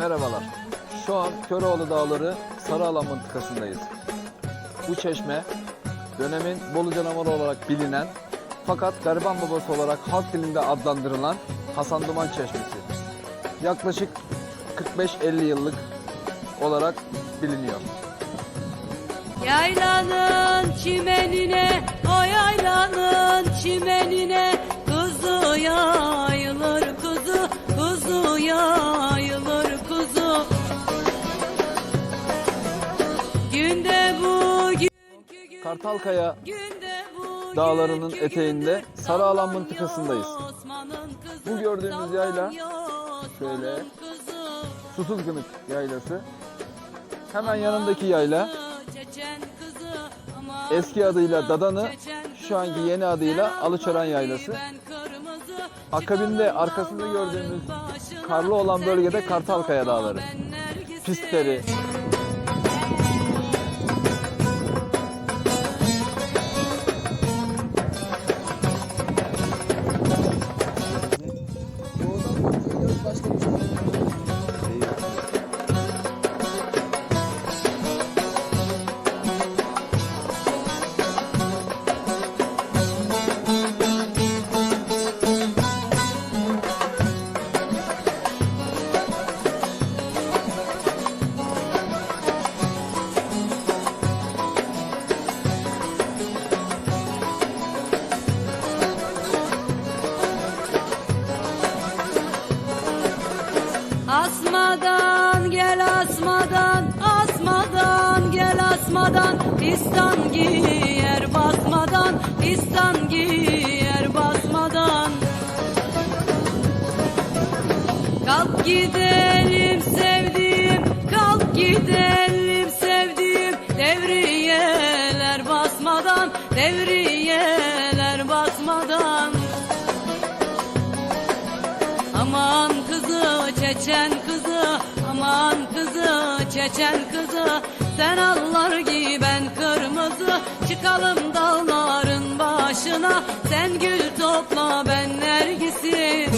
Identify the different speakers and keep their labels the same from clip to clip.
Speaker 1: Merhabalar. Şu an Köroğlu Dağları Sarıalan mıntıkasındayız. Bu çeşme dönemin Bolu canavarı olarak bilinen fakat gariban babası olarak halk dilinde adlandırılan Hasan Duman Çeşmesi. Yaklaşık 45-50 yıllık olarak biliniyor.
Speaker 2: Yaylanın çimenine, o yaylanın çimenine Kuzu yayılır
Speaker 1: Kartalkaya dağlarının eteğinde Sarıalan mıntıkasındayız. Bu gördüğümüz yayla şöyle. Susuzgınık yaylası. Hemen yanındaki yayla eski adıyla Dadanı, şu anki yeni adıyla
Speaker 2: sen
Speaker 1: Alıçören
Speaker 2: al
Speaker 1: Yaylası. Akabinde arkasında gördüğümüz karlı olan bölgede Kartalkaya Dağları. Pistleri,
Speaker 2: asmadan İstan giyer basmadan, İstan giyer basmadan Kalk gidelim sevdiğim, kalk gidelim sevdiğim. Devriyeler basmadan, devriyeler basmadan. Aman kızı çeçen kızı aman kızı çeçen kızı sen allar giy ben kırmızı. Çıkalım dağların başına. Sen gül topla ben nergisi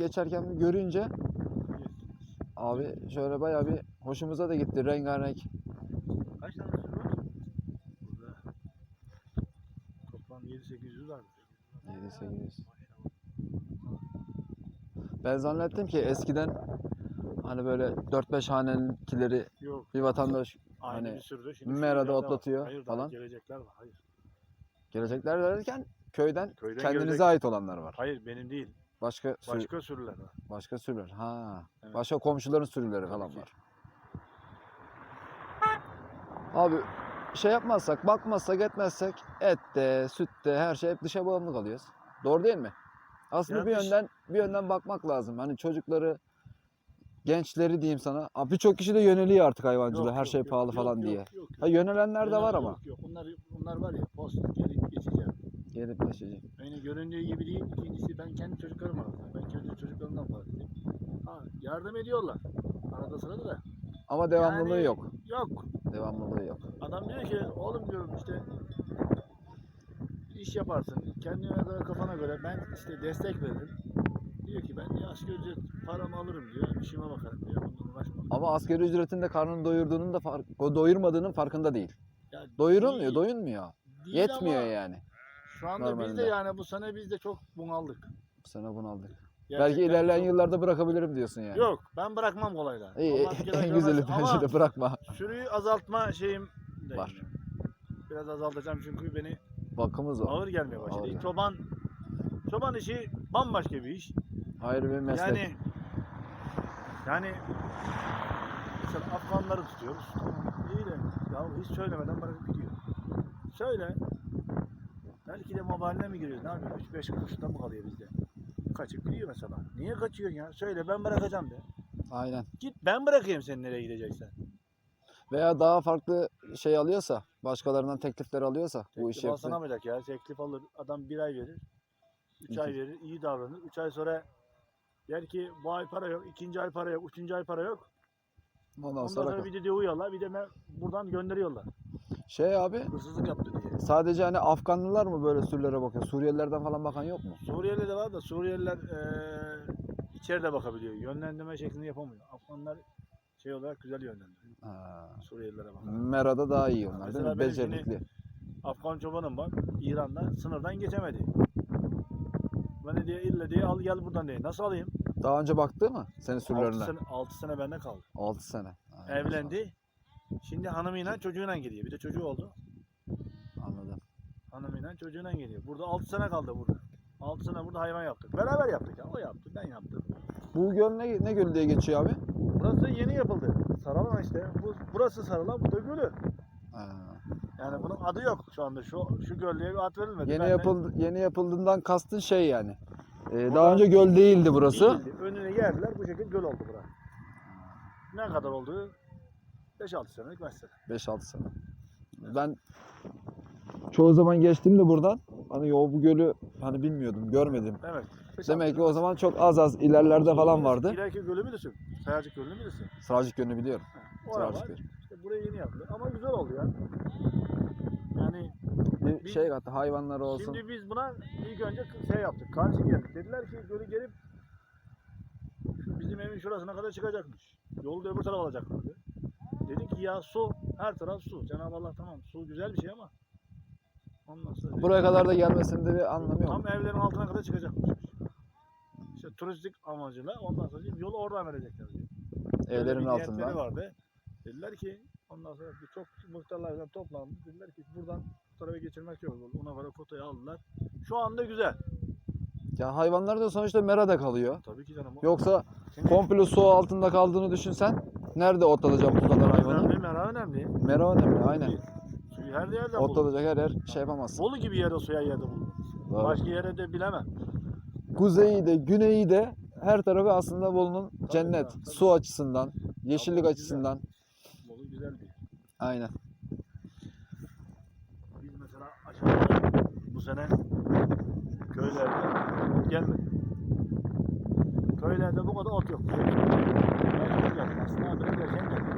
Speaker 1: geçerken görünce abi şöyle bayağı bir hoşumuza da gitti rengarenk.
Speaker 3: Kaç tane sürü var? Burada toplam 7-800 var.
Speaker 1: 7-800. Ben zannettim ki eskiden hani böyle 4-5 haneninkileri
Speaker 3: Yok.
Speaker 1: bir vatandaş
Speaker 3: Aynı
Speaker 1: hani
Speaker 3: bir sürüde. Şimdi
Speaker 1: merada otlatıyor
Speaker 3: Hayır, daha
Speaker 1: falan.
Speaker 3: Gelecekler var. Hayır.
Speaker 1: gelecekler derken köyden,
Speaker 3: Köyden
Speaker 1: kendinize
Speaker 3: gelecek.
Speaker 1: ait olanlar var.
Speaker 3: Hayır benim değil.
Speaker 1: Başka sürü-
Speaker 3: Başka sürüler var.
Speaker 1: başka sürüler. Ha.
Speaker 3: Evet.
Speaker 1: Başka komşuların sürüleri
Speaker 3: Tabii
Speaker 1: falan
Speaker 3: ki.
Speaker 1: var. Abi şey yapmazsak, bakmazsak, etmezsek ette, sütte her şey hep dışa bağımlı kalıyoruz. Doğru değil mi? Aslında bir
Speaker 3: dış-
Speaker 1: yönden bir yönden bakmak lazım. Hani çocukları gençleri diyeyim sana. Abi birçok kişi de yöneliyor artık hayvancılığa.
Speaker 3: Yok,
Speaker 1: her
Speaker 3: yok,
Speaker 1: şey
Speaker 3: yok,
Speaker 1: pahalı
Speaker 3: yok,
Speaker 1: falan
Speaker 3: yok,
Speaker 1: diye.
Speaker 3: Yok, yok,
Speaker 1: Ha yönelenler de
Speaker 3: Yok,
Speaker 1: var
Speaker 3: yok,
Speaker 1: ama.
Speaker 3: Yok, Onlar, onlar var ya post gelip.
Speaker 1: Gelip geçici.
Speaker 3: Beni göründüğü gibi değil. İkincisi ben kendi çocuklarım aradım. Ben kendi çocuklarımdan bahsedeyim. Ha, yardım ediyorlar. Arada sırada da.
Speaker 1: Ama devamlılığı
Speaker 3: Yani-
Speaker 1: yok.
Speaker 3: Yok.
Speaker 1: Devamlılığı yok.
Speaker 3: Adam diyor ki oğlum diyorum işte iş yaparsın. Kendine göre kafana göre ben işte destek veririm. Diyor ki ben ya asgari ücret paramı alırım diyor. İşime bakarım diyor.
Speaker 1: Ama asgari ücretin de karnını doyurduğunun da fark, doyurmadığının farkında değil.
Speaker 3: Ya
Speaker 1: Doyurulmuyor,
Speaker 3: değil-
Speaker 1: doyunmuyor.
Speaker 3: değil
Speaker 1: Yetmiyor yani.
Speaker 3: Şu anda biz
Speaker 1: normalde.
Speaker 3: de yani bu sene biz de çok bunaldık.
Speaker 1: Bu sene bunu aldık.
Speaker 3: Gerçekten
Speaker 1: Belki ilerleyen
Speaker 3: çok-
Speaker 1: yıllarda bırakabilirim diyorsun yani.
Speaker 3: Yok ben bırakmam kolayla.
Speaker 1: İyi,
Speaker 3: kere
Speaker 1: en güzeli bence de bırakma.
Speaker 3: Sürüyü azaltma şeyim de
Speaker 1: Var.
Speaker 3: yani. Biraz azaltacağım çünkü beni
Speaker 1: Bakımız var.
Speaker 3: ağır gelmeye başladı.
Speaker 1: Ağır.
Speaker 3: Çoban çoban işi bambaşka bir iş.
Speaker 1: Ayrı bir meslek.
Speaker 3: Yani yani mesela Afganları tutuyoruz. İyi de ya hiç söylemeden bırakıp gidiyor. Söyle. Belki de mobiline mi giriyor? Ne yapıyor? 3-5 kuruşta mı kalıyor bizde? Kaçıp gidiyor mesela. Niye kaçıyorsun ya? Söyle ben bırakacağım de.
Speaker 1: Aynen.
Speaker 3: Git ben bırakayım seni nereye gideceksen.
Speaker 1: Veya daha farklı şey alıyorsa, başkalarından teklifler alıyorsa bu işi
Speaker 3: Teklif alsa ne
Speaker 1: yapsın.
Speaker 3: yapacak ya? Teklif alır. Adam bir ay verir. Üç
Speaker 1: İki.
Speaker 3: ay verir. iyi davranır. Üç ay sonra der ki bu ay para yok. ikinci ay para yok. Üçüncü ay para yok.
Speaker 1: Ondan
Speaker 3: Ondan
Speaker 1: sonra
Speaker 3: sonra bir de diyorlar. Bir de buradan gönderiyorlar.
Speaker 1: şey abi
Speaker 3: Hırsızlık yaptı.
Speaker 1: Sadece hani Afganlılar mı böyle sürülere bakıyor? Suriyelilerden falan bakan yok mu?
Speaker 3: Suriyeli de var da Suriyeliler eee içeride bakabiliyor. Yönlendirme şeklini yapamıyor. Afganlar şey olarak güzel yönlendiriyor.
Speaker 1: Ha.
Speaker 3: Suriyelilere bakar.
Speaker 1: Mera'da daha iyi onlar değil
Speaker 3: Mesela
Speaker 1: mi?
Speaker 3: benim
Speaker 1: Becerikli.
Speaker 3: Afgan çobanım var. İran'da sınırdan geçemedi. Bana diye illa diye al gel buradan diye. Nasıl alayım?
Speaker 1: Daha önce baktı mı senin
Speaker 3: 6
Speaker 1: sürülerine?
Speaker 3: sene, 6 sene bende kaldı.
Speaker 1: 6 sene. Ha,
Speaker 3: Evlendi. Şimdi hanımıyla çocuğuyla gidiyor. Bir de çocuğu oldu. Hanımıyla çocuğuyla geliyor. Burada 6 sene kaldı burada. 6 sene burada hayvan yaptık. Beraber yaptık ya. O yaptı, ben yaptım.
Speaker 1: Bu göl ne, ne gölü diye geçiyor abi?
Speaker 3: Burası yeni yapıldı. Saralan işte. Bu, burası Saralan, bu da Gölü.
Speaker 1: Ha.
Speaker 3: Yani bunun adı yok şu anda. Şu şu göllüğe bir ad verilmedi.
Speaker 1: Yeni
Speaker 3: Ben de
Speaker 1: yapıldı yeni yapıldığından kastın şey yani. Ee,
Speaker 3: Burada
Speaker 1: daha önce göl değildi burası.
Speaker 3: değildi. Önüne geldiler. Bu şekilde göl oldu bura. Ne kadar oldu? 5-6 senelik mesele.
Speaker 1: 5-6 sene. Ben çoğu zaman geçtim de buradan. Hani yo bu gölü hani bilmiyordum, görmedim.
Speaker 3: Evet.
Speaker 1: Demek ki o zaman çok az az ilerlerde falan vardı.
Speaker 3: İleriki gölü bilirsin. Sayacık gölünü bilirsin.
Speaker 1: Sıracık gölünü biliyorum.
Speaker 3: Ha, Orada
Speaker 1: Sıracık. Gölü.
Speaker 3: İşte buraya yeni yapıldı. Ama güzel oldu ya. Yani
Speaker 1: Bir
Speaker 3: Biz-
Speaker 1: şey kattı hayvanları olsun.
Speaker 3: Şimdi biz buna ilk önce şey yaptık. Karşı geldik. Dediler ki gölü gelip bizim evin şurasına kadar çıkacakmış. Yolu da öbür tarafa alacaklardı. Dedik ki ya su, her taraf su. Cenab-ı Allah tamam su güzel bir şey ama ondan sonra
Speaker 1: Buraya kadar da gelmesinde bir anlamı yok.
Speaker 3: tam evlerin altına kadar çıkacakmış. İşte turistik amacıyla ondan sonra dedim, yolu oradan verecekler. diye. Böyle
Speaker 1: Evlerin
Speaker 3: bir niyetleri
Speaker 1: altından.
Speaker 3: vardı. Dediler ki ondan sonra bir çok muhtarlar falan toplandı. Dediler ki buradan bu tarafa geçirmek yok. Ona göre kotayı aldılar. Şu anda güzel.
Speaker 1: Ya hayvanlar da sonuçta merada kalıyor.
Speaker 3: Tabii ki canım.
Speaker 1: Yoksa
Speaker 3: Şimdi
Speaker 1: komple su altında kaldığını düşünsen nerede otlanacak bu kadar hayvanı?
Speaker 3: önemli, mera önemli.
Speaker 1: Mera önemli aynen.
Speaker 3: Suyu her yerde bulur.
Speaker 1: Otlanacak her yer şey yapamazsın.
Speaker 3: Bolu gibi yerde suya yerde bulur.
Speaker 1: Doğru.
Speaker 3: Başka yere de bilemem.
Speaker 1: Kuzeyi de güneyi de her tarafı aslında Bolu'nun cennet.
Speaker 3: tabii.
Speaker 1: Su açısından, yeşillik
Speaker 3: Bolu güzel.
Speaker 1: açısından.
Speaker 3: Bolu güzel bir yer.
Speaker 1: Aynen.
Speaker 3: Biz mesela aşağıda bu sene köylerde gelmedi. Köylerde bu kadar ot yok. Mecbur geldik. Aslında biraz erken geldik.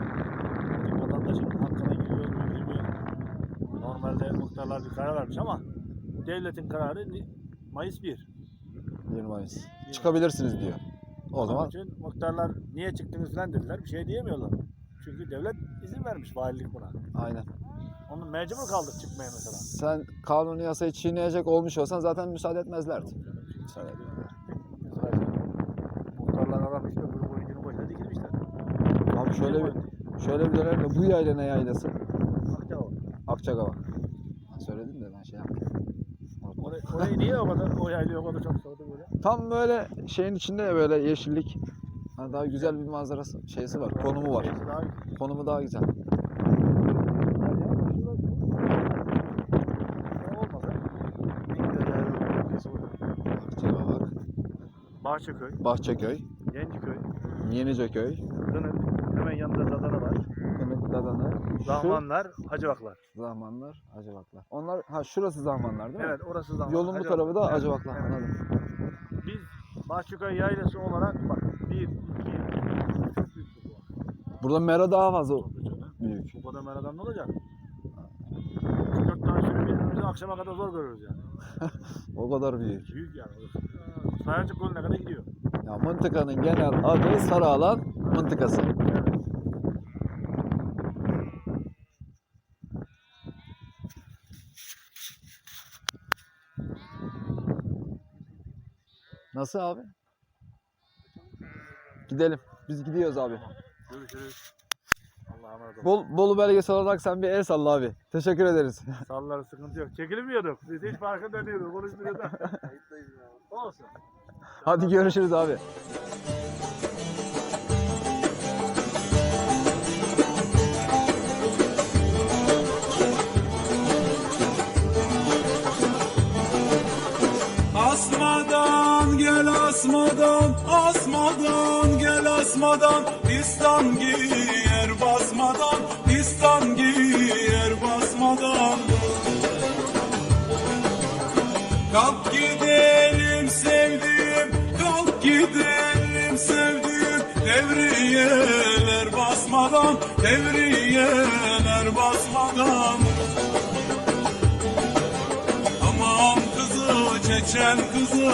Speaker 3: Artık vatandaşın hakkına giriyor mu girmiyor. Muhtarlar bir karar vermiş ama devletin kararı Mayıs 1.
Speaker 1: 1 Mayıs. Çıkabilirsiniz diyor. O
Speaker 3: Onun
Speaker 1: zaman
Speaker 3: için muhtarlar niye çıktınız falan dediler. Bir şey diyemiyorlar. Çünkü devlet izin vermiş valilik buna.
Speaker 1: aynen.
Speaker 3: Onun mecbur kaldık çıkmaya mesela.
Speaker 1: Sen kanuni yasayı çiğneyecek olmuş olsan zaten müsaade etmezlerdi. Müsaade etmezler.
Speaker 3: Muhtarlar aramış öbür oyuncunun başına dikilmişler.
Speaker 1: Abi şöyle bir şöyle bir dönem de bu yayla ne yaylası?
Speaker 3: Akçaova.
Speaker 1: Akçakava. Söyledim de ben şey yaptım.
Speaker 3: Orayı, orayı niye o kadar, o yaylayı o kadar çok sevdi böyle?
Speaker 1: Tam böyle şeyin içinde böyle yeşillik. Hani daha güzel bir manzarası şeysi var. Konumu var. Konumu daha güzel.
Speaker 3: Bahçeköy,
Speaker 1: Bahçeköy,
Speaker 3: Yeniköy,
Speaker 1: Yeniceköy,
Speaker 3: hemen yanında Zadana var.
Speaker 1: Dadanı, şu
Speaker 3: Zahmanlar, Hacıvaklar.
Speaker 1: Zahmanlar, Acıvaklar. Onlar ha şurası Zahmanlar değil mi?
Speaker 3: Evet orası Zahman.
Speaker 1: Yolun bu
Speaker 3: Hacıvaklar.
Speaker 1: tarafı da
Speaker 3: Evet,
Speaker 1: Acıvaklar.
Speaker 3: evet.
Speaker 1: Anladım.
Speaker 3: Biz Bahçeköy yaylası olarak bak 1, 2, 3, çok büyük bu.
Speaker 1: Burada mera daha fazla büyük.
Speaker 3: Bu kadar meradan ne olacak? 3-4 tane sürü birbirimizi akşama kadar zor görürüz yani.
Speaker 1: O kadar büyük.
Speaker 3: Büyük yani. orası. Sayacık Gölü'ne kadar gidiyor.
Speaker 1: Ya mıntıkanın genel adı Sarıalan mıntıkası. Nasıl abi? Gidelim. Biz gidiyoruz abi.
Speaker 4: Görüşürüz. Allah'a emanet olun.
Speaker 1: Bol, Bolu belgesel olarak sen bir el salla abi. Teşekkür ederiz.
Speaker 4: Salları sıkıntı yok. Çekilmiyorduk. Biz hiç farkında değildik. Konuşmuyorduk. Olsun.
Speaker 1: Hadi görüşürüz abi.
Speaker 5: Asmadan, asmadan gel asmadan. Pistan giyer basmadan, pistan giyer basmadan. Kalk gidelim sevdiğim, kalk gidelim sevdiğim. Devriyeler basmadan, devriyeler basmadan. Aman kızı çeçen kızı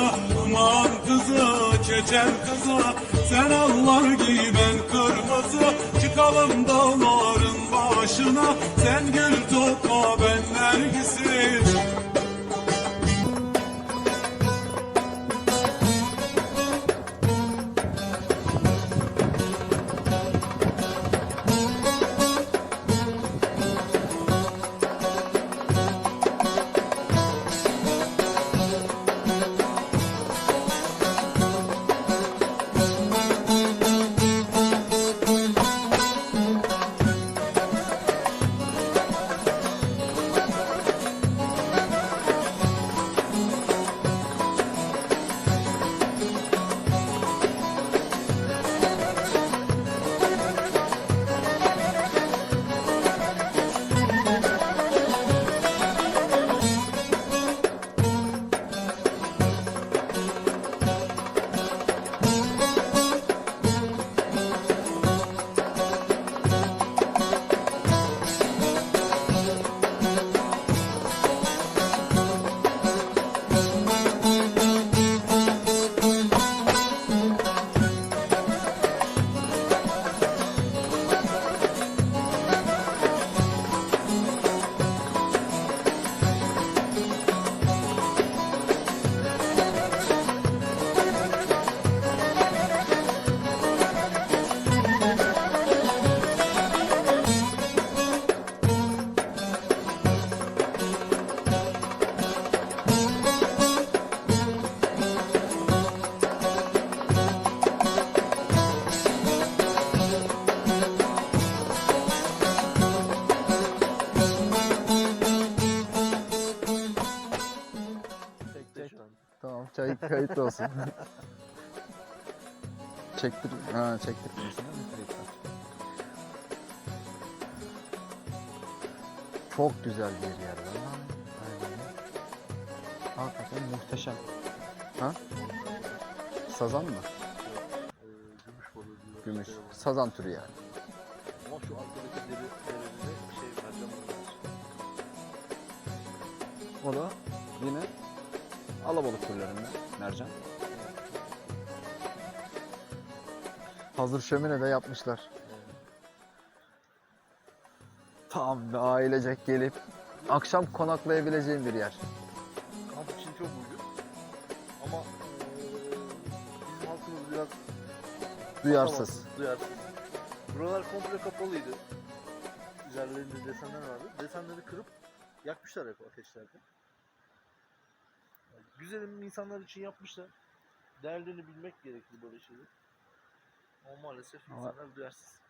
Speaker 5: Aman kızı çeçen kızı Sen Allah giy ben kırmızı. Çıkalım dağların başına. Sen gül topla ben nergisi
Speaker 1: Kayıtlı olsun. Çektir, ha? Kayıtlı. Çok güzel bir yer. Aynen. Hakikaten muhteşem. Ha? Sazan mı?
Speaker 4: Gümüş.
Speaker 1: Sazan türü yani.
Speaker 4: Ama şu deri şey.
Speaker 1: O da yine alabalık türlerinden mercan. Hazır şömine de yapmışlar. Tam bir ailecek gelip akşam konaklayabileceğim bir yer.
Speaker 4: Kamp için çok uygun. Ama bizim halkımız biraz
Speaker 1: Duyarsız.
Speaker 4: Duyarsız. Buralar komple kapalıydı. Üzerlerinde desenler vardı. Desenleri kırıp yakmışlar hep ateşlerde. Güzelim insanlar için yapmışlar. Değerlerini bilmek gerekli böyle şeyler. Ama maalesef
Speaker 1: Ama-
Speaker 4: insanlar duyarsız.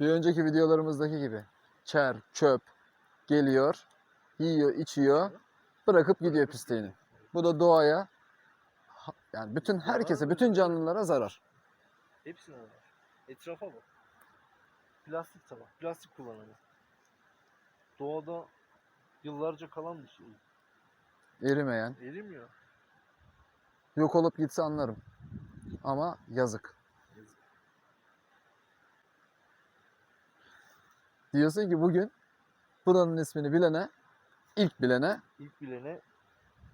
Speaker 1: Bir önceki videolarımızdaki gibi. Çer, çöp geliyor, yiyor, içiyor, bırakıp gidiyor pisliğini. Bu da doğaya yani bütün herkese, bütün canlılara zarar.
Speaker 4: Hepsine var. Etrafa bak. Plastik tabak. Plastik kullanımı. Doğada yıllarca kalan bir şey.
Speaker 1: Erimeyen,
Speaker 4: Erimiyor.
Speaker 1: yok olup gitse anlarım. Ama yazık.
Speaker 4: Yazık.
Speaker 1: Diyorsun ki bugün buranın ismini bilene, ilk bilene
Speaker 4: İlk bilene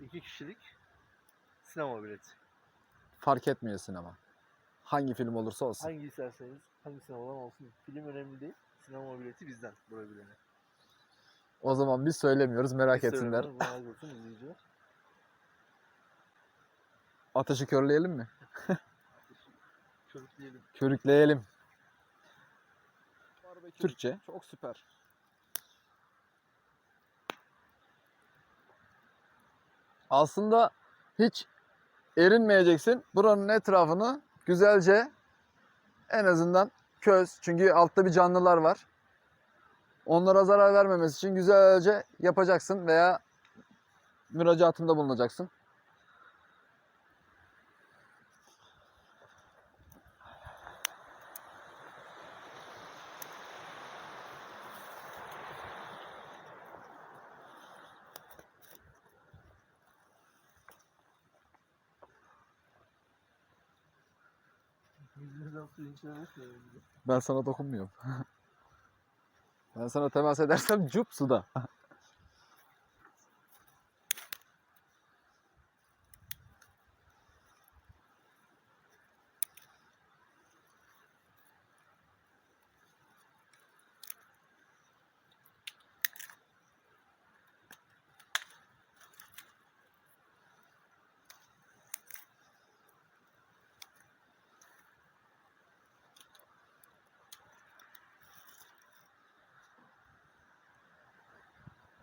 Speaker 4: iki kişilik sinema bileti.
Speaker 1: Fark etmiyor sinema. Hangi film olursa olsun.
Speaker 4: Hangi isterseniz, hangi olan olsun. Film önemli değil. Sinema bileti bizden buraya bilene.
Speaker 1: O zaman biz söylemiyoruz merak
Speaker 4: Biz
Speaker 1: etsinler. Ateşi körleyelim mi?
Speaker 4: Körükleyelim.
Speaker 1: Körükleyelim. Türkçe. Çok süper. Aslında hiç erinmeyeceksin. Buranın etrafını güzelce en azından köz. Çünkü altta bir canlılar var. Onlara zarar vermemesi için güzelce yapacaksın veya müracaatında bulunacaksın. Ben sana dokunmuyorum. ben sana temas edersem cup suda.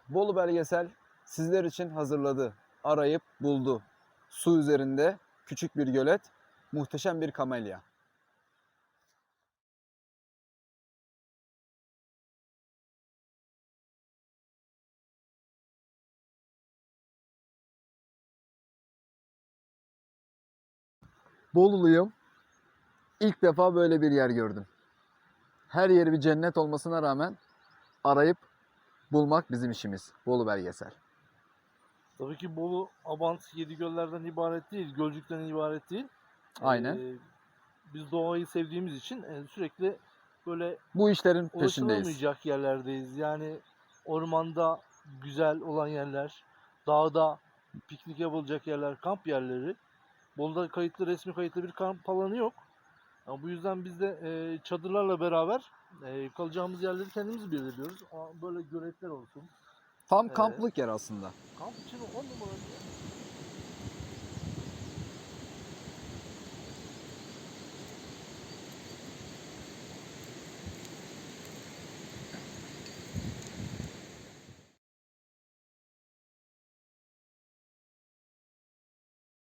Speaker 1: Bolu Belgesel sizler için hazırladı. Arayıp buldu. Su üzerinde küçük bir gölet, muhteşem bir kamelya. Boluluyum. İlk defa böyle bir yer gördüm. Her yeri bir cennet olmasına rağmen arayıp bulmak bizim işimiz. Bolu Belgesel.
Speaker 4: Tabii ki Bolu, Abant, Yedigöller'den ibaret değil, Gölcük'ten ibaret değil.
Speaker 1: Aynen.
Speaker 4: Ee, biz doğayı sevdiğimiz için e, sürekli böyle
Speaker 1: Bu işlerin peşindeyiz.
Speaker 4: yerlerdeyiz. Yani ormanda güzel olan yerler, dağda piknik yapılacak yerler, kamp yerleri. Bolu'da kayıtlı, resmi kayıtlı bir kamp alanı yok. Ya bu yüzden biz de e, çadırlarla beraber e, kalacağımız yerleri kendimiz belirliyoruz. Böyle göletler olsun.
Speaker 1: Tam
Speaker 4: Evet.
Speaker 1: kamplık yer aslında.
Speaker 4: Kamp için on numara bir yer.